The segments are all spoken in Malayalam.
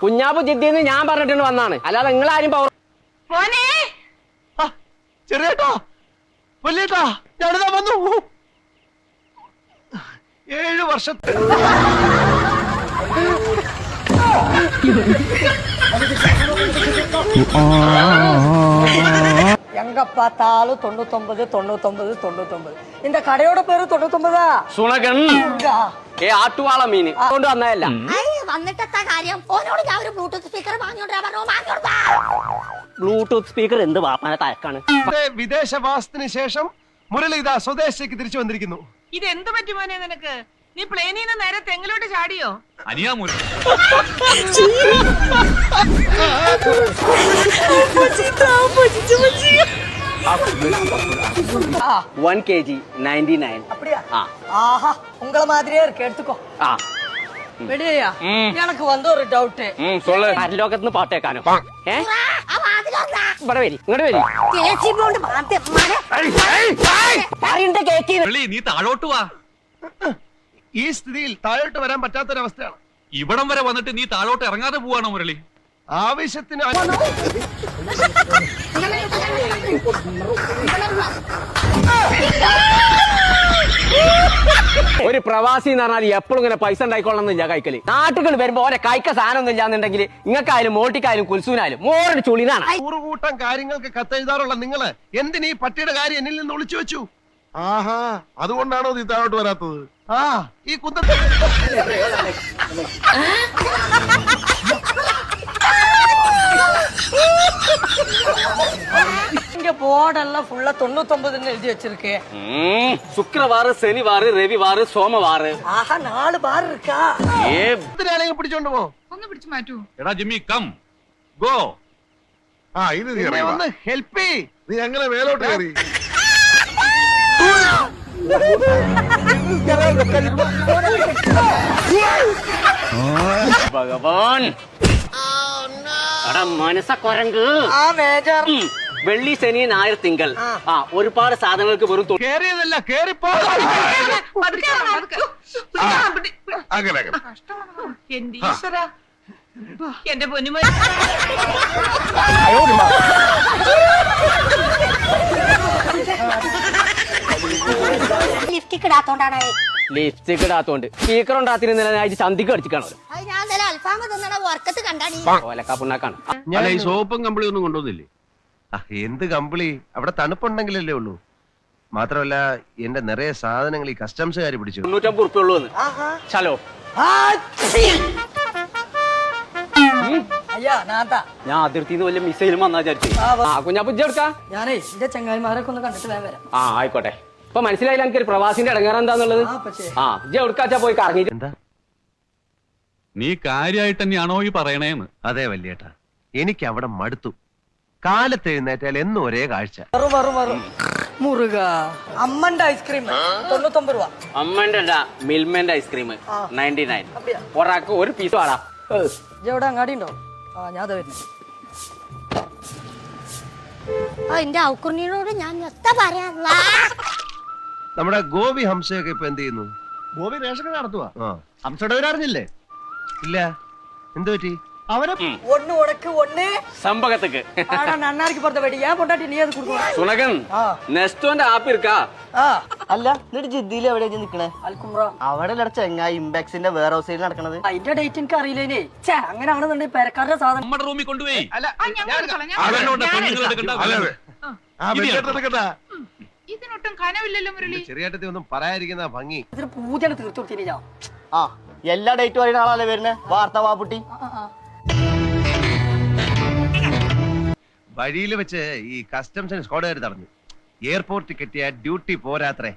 കുഞ്ഞാപ്പു ജിദ്ദിന്ന് ഞാൻ പറഞ്ഞിട്ടുണ്ട് വന്നാണ്. അല്ലാതെ നിങ്ങൾ ആരും പവർ മോനെ പുല്ലേട്ടാ ഞാനിതാ വന്നു. ഏഴ് വർഷത്തെ எங்க பார்த்தாலும் தொண்ணூத்தொன்பது தொண்ணூத்தொன்பது தொண்ணூத்தொன்பது இந்த கடையோட பேரு தொண்ணூத்தொன்பதா സുണകൻ முருகா. ഏ ആട്ടുവാള മീന് കൊണ്ട് വന്നതല്ല അയ്യ വന്നിട്ടെത്താ കാര്യം ഓനോട് ഞാൻ ഒരു ബ്ലൂടൂത്ത് സ്പീക്കർ വാങ്ങിയോണ്ടാ പറഞ്ഞു വാങ്ങിയോടാ ബ്ലൂടൂത്ത് സ്പീക്കർ എന്ത് വാപ്പാന തഴക്കാണ് വിദേശവാസത്തിന് ശേഷം മുരളീത സ്വദേശത്തേക്ക് തിരിച്ചു വന്നിരിക്കുന്നു ഇത് എന്ത് പറ്റി മോനെ നിനക്ക് നീ പ്ലെയിനിൽ നിന്ന് നേരെ തെങ്ങിലോട്ട് ചാടിയോ അനിയാമൂല one K G ninety nine அப்படியா ആ ஆஹா உங்கள மாதிரியே இருக்கு எடுத்துக்கோ ആ விடியா எனக்கு வந்து ஒரு டவுட் സൊള്ളു ലോകത്തുനിന്ന് പാട്ട് കേൾക്കാനോ ഏ ആ വാതിലൊന്നാ ഇവിടെ വരി ഇങ്ങോട്ട് വരി ചേച്ചി കൊണ്ട് മാറ്റി മനെ പറയണ്ട കേക്കി വെള്ളി നീ താഴോട്ട് വാ ഈ സ്ഥിതിയിൽ താഴോട്ട് വരാൻ പറ്റാത്തൊരവസ്ഥയാണ്. ഇവിടം വരെ വന്നിട്ട് നീ താഴോട്ട് ഇറങ്ങാതെ പോവാണോ മുരളി? ആവശ്യത്തിന് ഒരു പ്രവാസി എന്ന് പറഞ്ഞാൽ എപ്പോഴും ഇങ്ങനെ പൈസ ഉണ്ടായിക്കൊള്ളണമെന്നില്ല കൈക്കൽ നാട്ടുകൾ വരുമ്പോ ഓരോ കൈക്ക സാധനം ഒന്നും ഇല്ലാന്നുണ്ടെങ്കിൽ ഇങ്ങക്കായാലും മോട്ടിക്കായാലും കുൽസൂനായാലും മോറിന് ചുളിനാണ്. നൂറുകൂട്ടം കാര്യങ്ങൾക്ക് കത്തെഴുതാറുള്ള നിങ്ങൾ എന്തിനീ പട്ടിയുടെ കാര്യം എന്നിൽ നിന്ന് ഒളിച്ചു വെച്ചു? ആഹാ അതുകൊണ്ടാണോ നീ താഴോട്ട് വരാത്തത് ആ ഈ കുന്തത്തെ இங்க போர்டெல்லாம் ஃபுல்லா தொண்ணூத்தொன்பதுன்னு எழுதி வச்சிருக்கு ശുക്രവാറ് ശനിവാറ് രവിവാറ് സോമവാറ് ஆஹா நாலு பார் இருக்கா ഏ എന്തിനാണെങ്കിൽ പിടിച്ചോണ്ട് പോ ഒന്ന് പിടിച്ചു മാറ്റൂ എടാ ജിമ്മി കം ഗോ ആ ഇനി നീ എന്നെ ഇറങ്ങി വാ. ഒന്ന് ഹെൽപ്പ് ചെയ് നീ എങ്ങനെ മേലോട്ട് കയറി ഭഗവാൻ. മനസ്സ കൊരങ്ക് ആ മേജർ. വെള്ളി ശനി ഞായർ തിങ്കൾ. ആ. ഒരുപാട് സാധനങ്ങൾക്ക് വെറും കേറിയതല്ല കേറിപ്പോ. എന്റെ പൊന്നുമ അതുകൊണ്ടാണ് ലിപ്സ്റ്റിക് ഇടാത്തോണ്ട്. സ്പീക്കർ ഉണ്ടാത്തിരുന്നതിനായിട്ട് ചന്തിക്ക് ഞാൻ ഓലക്കാ ഞാൻ ഈ സോപ്പും ഒന്നും എന്ത് കമ്പിളി? അവിടെ തണുപ്പുണ്ടെങ്കിലല്ലേ ഉള്ളൂ. മാത്രമല്ല എന്റെ നിറയെ സാധനങ്ങൾ ഈ കസ്റ്റംസുകാർ പിടിച്ചു. തൊണ്ണൂറ്റമ്പത് ഉറുപ്പ ഉള്ളൂ എന്ന് ചലോ. ഞാൻ അതിർത്തിന്ന് വലിയ മിസൈലും വന്നാ വിചാരിച്ചു. ആ കുഞ്ഞാ ഞാനേ എന്റെ ചങ്ങായിമാരൊക്കെ ഒന്ന് കണ്ടിട്ട് വേഗം വരാം. ആ ആയിക്കോട്ടെ. ഇപ്പൊ മനസ്സിലായില്ല എനിക്കൊരു പ്രവാസിന്റെ ഇടങ്ങേറ എന്താന്നുള്ളത്. ആ ഇജ്ജ് എവിടുക്കാച്ചാ പോയി കറങ്ങിട്ട് എന്താ? നീ കാര്യമായിട്ട് തന്നെയാണോ ഈ പറയണേന്ന്? അതെ വല്യേട്ടാ. എനിക്ക് അവിടെ മടുത്തു. കാലത്ത് എഴുന്നേറ്റാൽ എന്നും ഒരേ കാഴ്ച. വറു വറു വറു. മുറുക. അമ്മന്റെ ഐസ്ക്രീം. തൊണ്ണൂത്തൊമ്പത് രൂപ. അമ്മന്റെ അല്ല മിൽമന്റെ ഐസ്ക്രീം. Ninety nine. അപ്പടിയാ? ഒരാൾക്ക് ഒരു പീസ് വാടാ. ഇജ്ജ് അവിടെ അങ്ങാടി ഉണ്ടോ? ആ ഞാൻ അതാ വരുന്നത് ആ എന്റെ ഔക്കുറിനോട് ഞാൻ എത്ര പറയാനുള്ള നമ്മുടെ ഗോപി ഹംസയൊക്കെ ഇപ്പൊ എന്ത് ചെയ്യുന്നു ഗോപി റേഷൻ കട നടത്തുവാ ആ ഹംസയുടെ അറിഞ്ഞില്ലേ ഇല്ല എന്തു പറ്റി അവരെ ஒண்ணு உனக்கு ஒண்ணு സംഭവത്തുക്ക് ஆனா நன்னாருக்கு பொறுத்த வேடி ஏன் பொண்டாட்டி நீ அது கொடுக்கணும் സുണകൻ ആ. നെസ്റ്റോന്റെ ആപ്പ് ഇരിക്കാ ആ അല്ല എന്നിട്ട് ജിദ്ദിയിൽ എവിടെയാ നിക്കണേ അൽക്കുമ്ര അവിടെ അല്ല ചെങ്ങായി ഇമ്പാക്സിന്റെ വേറെ ഹൗസിൽ നടക്കണത് അതിന്റെ ഡേറ്റ് എനിക്ക് അറിയില്ലേനേ ഛേ അങ്ങനെയാണെന്നുണ്ടെങ്കിൽ പെരക്കാരുടെ സാധനം നമ്മുടെ റൂമിൽ കൊണ്ടുപോയി അല്ല ആ, ഞാൻ ഞാൻ- എടുത്തോളാം, ഞാൻ അവനോട് എടുത്തോളാം. പെണ്ണുങ്ങൾ എടുക്കണ്ട അതെ അതെ ആ. ആ വെങ്കട്ട് എടുക്കട്ടാ ഇതിനൊട്ടും കനവില്ലല്ലോ മുരളി. ചെറിയേട്ടത്തി ഒന്നും പറയാതിരിക്കുന്ന ഭംഗി. ഇതിന് പൂജയാണ് തീർത്തു കൊടുത്തിനി ആ എല്ലാ ഡേറ്റ് പറയുന്ന ആളല്ലേ വരുന്നത് വാർത്ത വാപ്പുട്ടി. വഴിയിൽ വെച്ച് ഈ കസ്റ്റംസ് സ്ക്വാഡുകാർ തടഞ്ഞു. എയർപോർട്ട് കിട്ടിയ ഡ്യൂട്ടി പോരാത്രേ.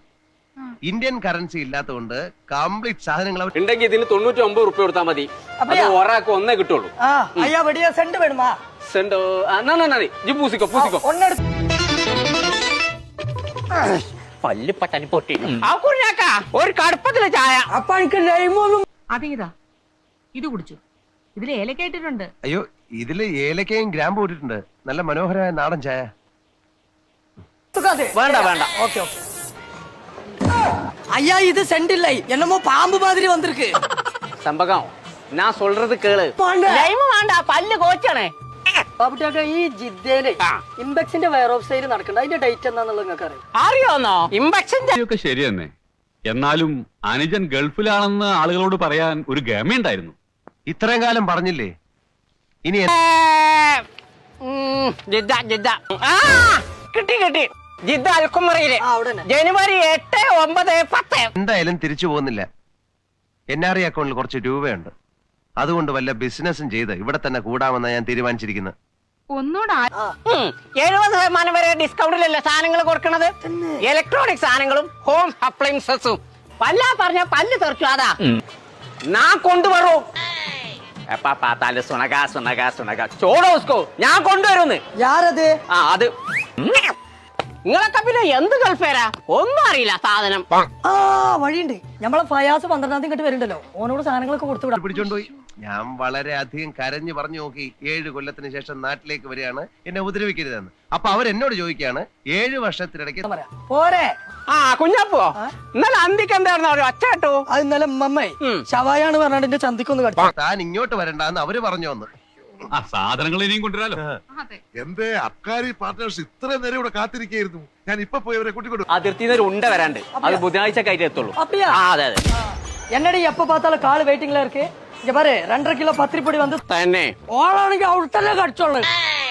ഇന്ത്യൻ കറൻസി ഇല്ലാത്തതുകൊണ്ട് കംപ്ലീറ്റ് സാധനങ്ങൾ ഉണ്ടെങ്കിൽ ഇതിന് തൊണ്ണൂറ്റി ഒമ്പത് റുപ്യ കൊടുത്താൽ മതി? ഒരാൾക്ക് ഒന്നേ കിട്ടുള്ളൂ. ആ അയ്യാ വെടിയാ സെന്റ് വേണമാ? ജി പൂസിക്കോ പൂസിക്കോ. ഒന്നെടുത്ത് പല്ല് പറ്റാൻ പൊട്ടി ആ കുഞ്ഞാക്ക ഒരു കടുപ്പത്തിലെ ചായ അപ്പൊ എനിക്ക് ലൈമൊന്നും അതിങ്ങിതാ ഇത് കുടിച്ചു ഇതിൽ ഏലക്ക ഇട്ടിട്ടുണ്ട് അയ്യോ ഇതില് ഏലക്കയും ഗ്രാമ്പ് ഇട്ടിട്ടുണ്ട് നല്ല മനോഹരമായ നാടൻ ചായ എടുക്കാതെ വേണ്ട വേണ്ട ഓക്കെ ഓക്കെ ஐயா இது சென்ட் இல்லை என்னமோ பாம்பு மாதிரி வந்திருக்கு சம்பகம் நான் சொல்றது கேளு വേണ്ട. ലൈമ് വേണ്ട പല്ല് കോച്ചാണേ ബാബുട്ടിയൊക്കെ ഈ ജിദ്ദയിലെ ആ. ഇമ്പെക്സിന്റെ വെയർ ഓഫ് സെയിൽ അതിന്റെ ഡേറ്റ് എന്താണെന്നുള്ളത് നിങ്ങൾക്ക് അറിയാം. അറിയോന്നോ ശരി തന്നെ എന്നാലും അനുജൻ ഗൾഫിലാണെന്ന് ആളുകളോട് പറയാൻ ഒരു ഗമയുണ്ടായിരുന്നു ഇത്രയും കാലം പറഞ്ഞില്ലേ? ഇനി എ- ജിദ്ദ ജിദ്ദ. ആ കിട്ടി കിട്ടി. ജിദ്ദ അൽക്കുമറിയിലെ. ആ അവിടെ ജനുവരി എട്ട് ഒമ്പത് പത്ത്. എന്തായാലും തിരിച്ചു പോകുന്നില്ല. എൻ ആർ ഐ അക്കൗണ്ടിൽ കുറച്ച് രൂപയുണ്ട്. അതുകൊണ്ട് വല്ല ബിസിനസ്സും ചെയ്ത് ഇവിടെ തന്നെ കൂടാമെന്നാണ് ഞാൻ തീരുമാനിച്ചിരിക്കുന്നത്. ഒന്നുകൂടെ. എഴുപത് ശതമാനം വരെ ഡിസ്കൗണ്ടിലല്ലേ സാധനങ്ങൾ കൊടുക്കണത്? ഇലക്ട്രോണിക് സാധനങ്ങളും ഹോം അപ്ലയൻസസും പല്ല പറഞ്ഞ പല്ല് തെറിച്ചു അതാ. ഞാൻ കൊണ്ടുവരൂ. പാത്താൽ സുണക സുണക സുണക. ചോടോസ്കോ ഞാൻ കൊണ്ടുവരുന്ന്. യാരത് ആ അത്. നിങ്ങളൊക്കെ പിന്നെ എന്ത് ഗൾഫേരാ? ഒന്നും അറിയില്ല സാധനം. ആ വഴിയുണ്ട്. നമ്മളെ ഫയാസ് പന്ത്രണ്ടാം തീയതി ഇങ്ങോട്ട് വരുന്നുണ്ടല്ലോ. ഓനോട് സാധനങ്ങളൊക്കെ കൊടുത്തു വിടാം. പിടിച്ചോണ്ടുപോയി ഞാൻ വളരെ അധികം കരഞ്ഞു പറഞ്ഞു നോക്കി ഏഴ് കൊല്ലത്തിന് ശേഷം നാട്ടിലേക്ക് വരികയാണ് എന്നെ ഉപദ്രവിക്കരുതെന്ന് അപ്പൊ അവർ എന്നോട് ചോദിക്കുകയാണ് ഏഴ് വർഷത്തിനിടയ്ക്ക് പറയാം പോരെ ആ കുഞ്ഞപ്പോ ഇന്നലെ അന്തിക്ക് എന്തായിരുന്നു ഒരു ഒച്ച കേട്ടു അത് ഇന്നലെ മമ്മേ ഉം. ശവായാണ് പറഞ്ഞാണ്ട് എന്റെ ചന്തിക്കൊന്ന് കടിച്ചു താൻ ഇങ്ങോട്ട് വരണ്ടെന്ന് അവര് പറഞ്ഞു വന്ന് ആ സാധനങ്ങൾ ഇനിയും കൊണ്ടുവരാലോ അതെ എന്റെ അബ്കാരി പാർട്ട്നേഴ്സ് ഇത്രയും നേരം ഇവിടെ കാത്തിരിക്കായിരുന്നു ഞാൻ ഇപ്പൊ പോയി അവരെ കൂട്ടിക്കൊണ്ടു അതിർത്തിന്ന് ഒരു ഉണ്ട വരാണ്ട് അത് ബുധനാഴ്ച കഴിഞ്ഞേ എത്തുള്ളൂ அப்படியா? ആ അതെ അതെ என்னடி எப்ப பார்த்தாலும் கால் வெயிட்டிங்ல இருக்கு കിലോ തന്നെ.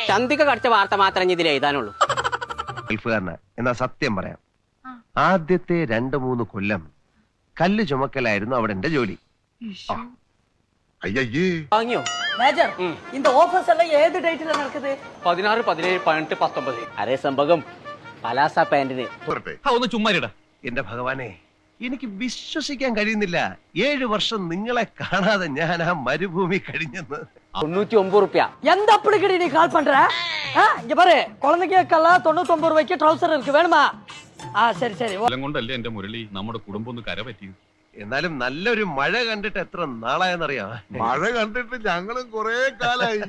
ചന്തിക്ക വാർത്ത മാത്രമേ എന്നാ സത്യം പറയാം. ആദ്യത്തെ രണ്ട് മൂന്ന് കൊല്ലം കല്ല് ചുമക്കലായിരുന്നു അവിടെ എന്റെ ജോലി. അയ്യേ മേജർ ഓഫീസ് ഏത് അരേ സംഭവം. പലാസ പാന്റിന്. ഒന്ന് ചുമ്മാരിടാ. എന്റെ ഭഗവാനെ എനിക്ക് വിശ്വസിക്കാൻ കഴിയുന്നില്ല ഏഴു വർഷം നിങ്ങളെ കാണാതെ ഞാൻ ആ മരുഭൂമി കഴിഞ്ഞെന്ന് തൊണ്ണൂറ്റി ഒമ്പത് റുപ്യ எந்த அப்படிக்கடி நீ கால் பண்ற ஆ, இங்க பாரு குழந்தைக்கெல்லாம் தொண்ணூத்தொன்பது ரூபாய்க்கு ட்ரௌசர் இருக்கு வேணுமா ஆ சரி சரி ஓ- കൊല്ലം കൊണ്ടല്ലേ എന്റെ മുരളി നമ്മുടെ കുടുംബം ഒന്ന് കര പറ്റിയത് എന്നാലും നല്ലൊരു മഴ കണ്ടിട്ട് എത്ര നാളായെന്നറിയാം മഴ കണ്ടിട്ട് ഞങ്ങളും കൊറേ കാലായി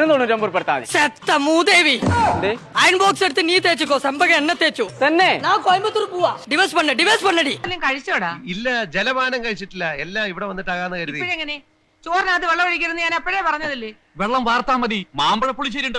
തൊണ്ണൂറ്റൊമ്പത് റുപ്യ എടുത്താൽ മതി செத்த மூதேவி എന്ത്? அயன் பாக்ஸ் எடுத்து நீ தேய்ச்சுக்கோ செம்பக எண்ணெய் தேய்ச்சு തന്നെ நான் கோயம்புத்தூர் போவா டிவைஸ் பண்ண டிவைஸ் பண்ணடி എന്തെങ്കിലും കഴിച്ചോടാ ഇല്ല ജലപാനം കഴിച്ചിട്ടില്ല എല്ലാം ഇവിടെ വന്നിട്ടാകാന്ന് കരുതി ഇപ്പഴെങ്ങനെ ചോറിനകത്ത് വെള്ളം ഒഴിക്കരുന്ന് ഞാൻ എപ്പോഴേ പറഞ്ഞതല്ലേ വെള്ളം വാർത്താ മതി മാമ്പഴ പുളിശ്ശേരി